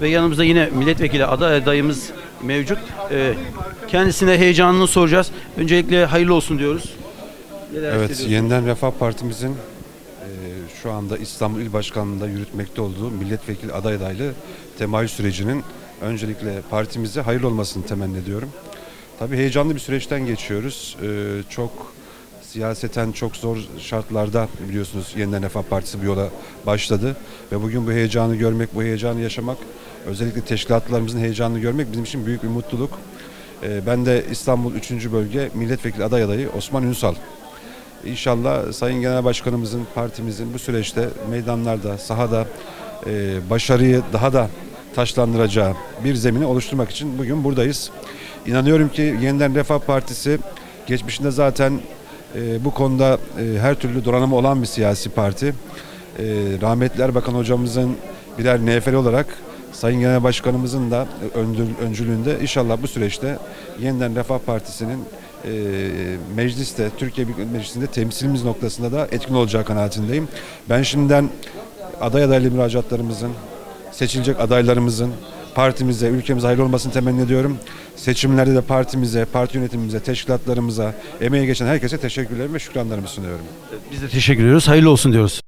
Ve yanımızda yine milletvekili aday adayımız mevcut. Ee, kendisine heyecanını soracağız. Öncelikle hayırlı olsun diyoruz. Neler Evet, hissediyorsun? Yeniden Refah Partimizin e, şu anda İstanbul İl Başkanlığı'nda yürütmekte olduğu milletvekili aday adaylığı temayül sürecinin öncelikle partimize hayırlı olmasını temenni ediyorum. Tabii heyecanlı bir süreçten geçiyoruz. E, çok siyaseten çok zor şartlarda biliyorsunuz Yeniden Refah Partisi bu yola başladı. Ve bugün bu heyecanı görmek, bu heyecanı yaşamak, özellikle teşkilatlarımızın heyecanını görmek bizim için büyük bir mutluluk. E, ben de İstanbul 3. Bölge Milletvekili aday adayı Osman Ünsal. İnşallah Sayın Genel Başkanımızın, partimizin bu süreçte meydanlarda, sahada e, başarıyı daha da taşlandıracağı bir zemini oluşturmak için bugün buradayız. İnanıyorum ki Yeniden Refah Partisi geçmişinde zaten e, bu konuda e, her türlü donanımı olan bir siyasi parti. E, rahmetli Erbakan hocamızın birer neferi olarak Sayın Genel Başkanımızın da öncülüğünde inşallah bu süreçte Yeniden Refah Partisi'nin e, mecliste, Türkiye Büyük Meclisi'nde temsilimiz noktasında da etkin olacağı kanaatindeyim. Ben şimdiden aday adaylı müracaatlarımızın, seçilecek adaylarımızın partimize, ülkemize hayırlı olmasını temenni ediyorum. Seçimlerde de partimize, parti yönetimimize, teşkilatlarımıza, emeği geçen herkese teşekkürlerimi ve şükranlarımı sunuyorum. Biz de teşekkür ediyoruz. Hayırlı olsun diyoruz.